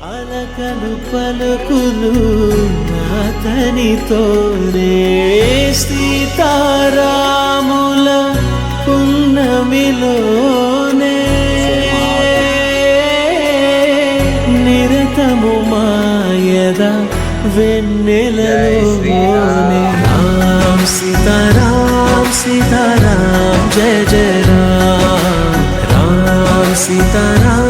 అలకలు పలుకులు అతనితోనే సీతారాముల పున్నమిలోనే నిరతము మాయద వెన్నెలలోనే. రామ్ సీతారాం సీతారాం జయ జయ రామ్. రామ్ సీతారాం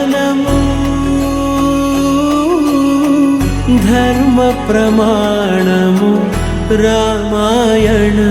ధర్మ ప్రమాణము రామాయణము